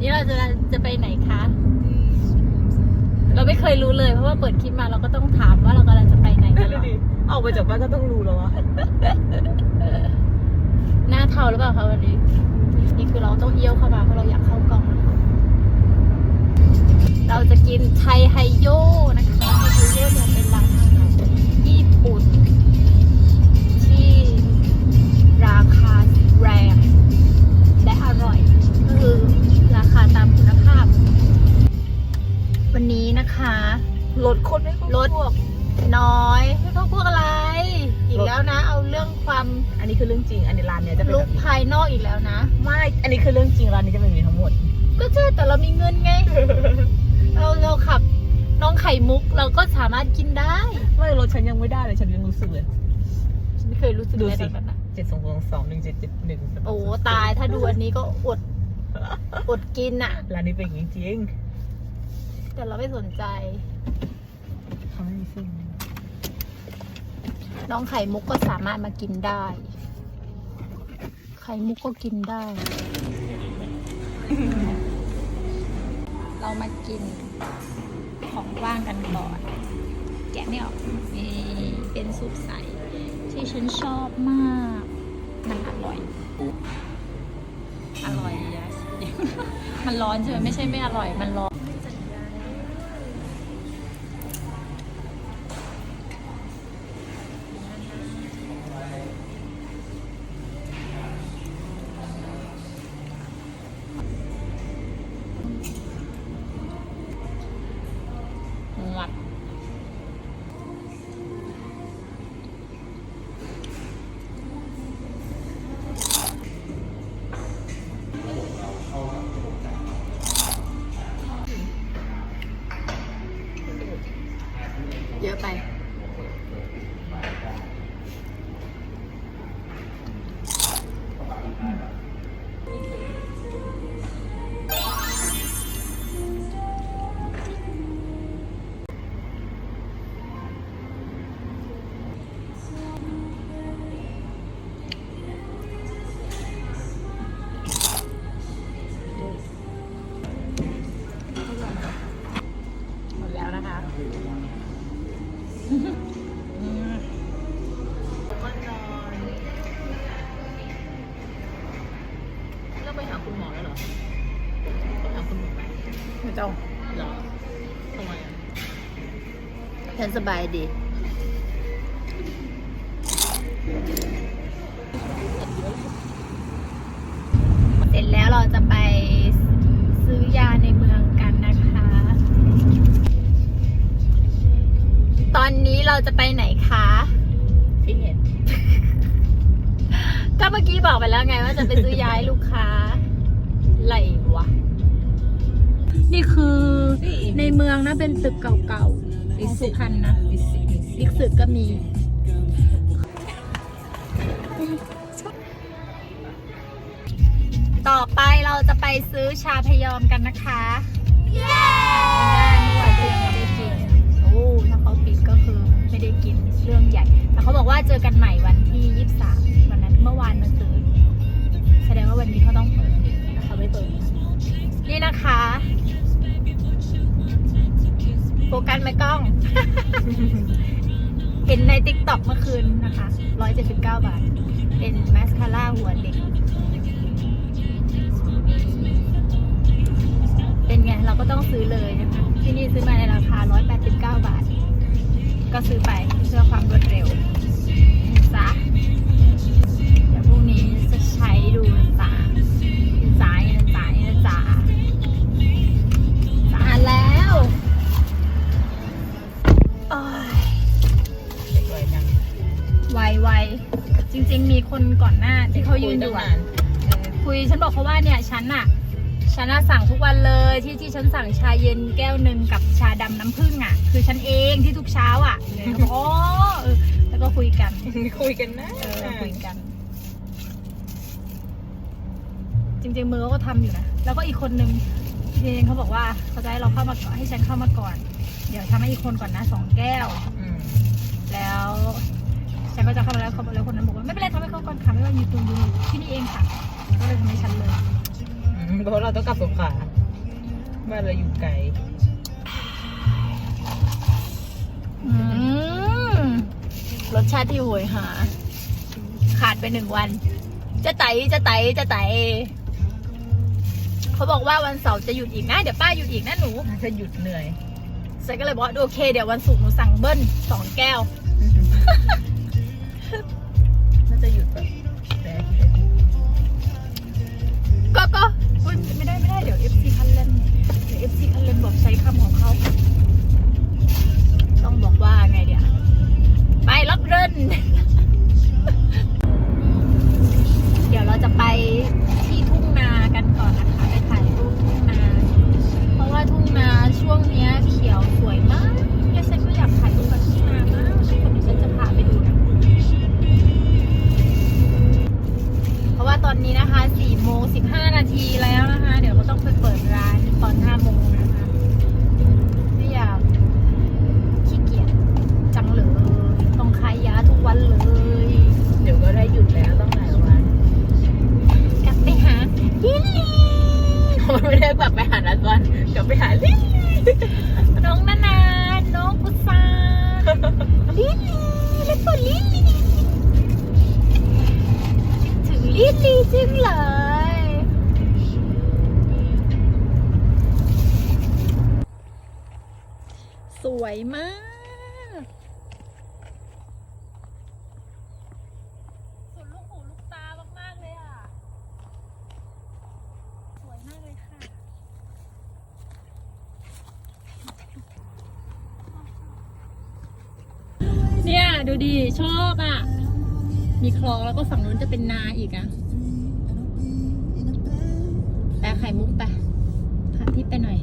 นี่เราจะจะไปไหนคะ เราไม่เคยรู้เลยเพราะว่าเปิดคลิปมาเราก็ต้องถามว่าเรากำลังจะไปไหนกันเหรอออกไปจากบ้านก็ต้องรู้แล้ววะหน้าเทาหรือเปล่าคะวันนี้ นี่คือเราต้องเอี้ยวเข้ามาเพราะเราอยากเข้ากล้องนะคะเราจะกินไทยไฮโยนะคะไทยไฮโยเนี่ยเป็นร้านอาานเนี้ยจะเป็นลุแบกบนี้ภายนอกอีกแล้วนะ ไม่ อันนี้คือเรื่องจริงร้านนี้จะเป็นแบบนี้ทั้งหมด ก็ใช่แต่เรามีเงินไง เราเราขับน้องไข่มุกเราก็สามารถกินได้ไม่รถฉันยังไม่ได้เลยฉันยังรู้สึกเลย ฉันไม่เคยรู้สึกดูเลยสิ แบบนั้นนะเจ็ดสองสองสองหนึ่งเจ็ดเจ็ดหนึ่งโอ้ตายถ้าดูอันนี้ก็อดอดกินอะ ร้านนี้เป็นอย่างนี้จริงแต่เราไม่สนใจ เขาไม่มีเส้นน้องไข่มุกก็สามารถมากินได้ไข่มุกก็กินได้ เรามากินของว่างกันก่อน แกะไม่ออกนี่เป็นซุปใส ที่ฉันชอบมาก มันอร่อย อร่อย yes มันร้อนใช่ไหมไม่ใช่ไม่อร่อย มันร้อน เราไปหาคุณหมอแล้วเหรอต้องหาคุณหมอไหมไม่ต้องเหรอทำไมอะฉันสบายดี เสร็จแล้วเราจะไป นนี้เราจะไปไหนคะฟิตเนสก็เมื่อกี้บอกไปแล้วไงว่าจะไปซื้อยาให้ลูกค้าไหลวะ นี่คือในเมืองนะเป็นตึกเก่าๆของสุพรรณนะมิสซิมิสซิอีกสึกก็มี ต่อไปเราจะไปซื้อชาพยอมกันนะคะ เย้ โฟกัสไหมกล้อง เห็นในติ๊กต็อกเมื่อคืนนะคะ 179 บาท เป็นมาสคาร่าหัวเด็ก เป็นไง เราก็ต้องซื้อเลยนะคะ ที่นี่ซื้อมาในราคา 189 บาท ก็ซื้อไปเพื่อความรวดเร็วนะจ๊ะเดี๋ยวพรุ่งนี้จะใช้ดู ที่เขายืนอยู่คุอะตั้งนานเออคุยฉันบอกเขาว่าเนี่ยฉันอะฉันอะสั่งทุกวันเลยที่ที่ฉันสั่งชาเย็นแก้วหนึ่งกับชาดำน้ำผึ้งอะคือฉันเองที่ทุกเช้าอะเขาบอกอ๋อเออแล้วก็คุยกันคุยกันนะเออคุยกัน จริงๆมือเขาก็ทำอยู่นะแล้วก็อีกคนนึงจริงๆเขาบอกว่าเขาจะให้เราเข้ามาก่อนให้ฉันเข้ามาก่อน เดี๋ยวทำให้อีกคนก่อนนะสองแก้วอืมแล้ว ฉันก็จะเข้ามาแล้วเขาบอกแล้วคนนั้นบอกว่าไม่เป็นไรทำให้เขาก่อนค่ะไม่ว่าอยู่ตรงอยู่ที่นี่เองค่ะก็เลยทำให้ฉันเลยอืมเพราะเราต้องกลับสงขลาบ้านเราอยู่ไกลอืมรสชาติที่โหยหา ขาดไปหนึ่งวัน จะไตจะไตจะไตเขาบอกว่าวันเสาร์จะหยุดอีกนะเดี๋ยวป้าหยุดอีกนะหนูถ้าหยุดเหนื่อยเซก็เลยบอกว่าโอเค เดี๋ยววันศุกร์หนูสั่งเบิ้ลสองแก้ว น่าจะหยุดแบบ ทีแล้วนะคะ เดี๋ยวก็ต้องไปเปิดร้านตอน5โมงนะคะ ไม่อยากขี้เกียจจังเลยต้องขายยาทุกวันเลย เดี๋ยวก็ได้หยุดแล้วต้องหลายวันกลับไปหาลิลลี่มันไม่ได้กลับไปหานักก่อนกลับไปหาลิลลี่น้องนานาน้องพุทราลิลลี่แล้วก็ลิลลี่ถึงลิลลี่จังเลยส วยมาก สุดลูกหูลูกตามาก ๆ เลยอะ สวยมากเลยค่ะ เนี่ย ดูดิชอบอะ มีคลองแล้วก็ฝั่งนู้นจะเป็นนาอีกอะแปลไข่มุกไปพาพี่ไปหน่อย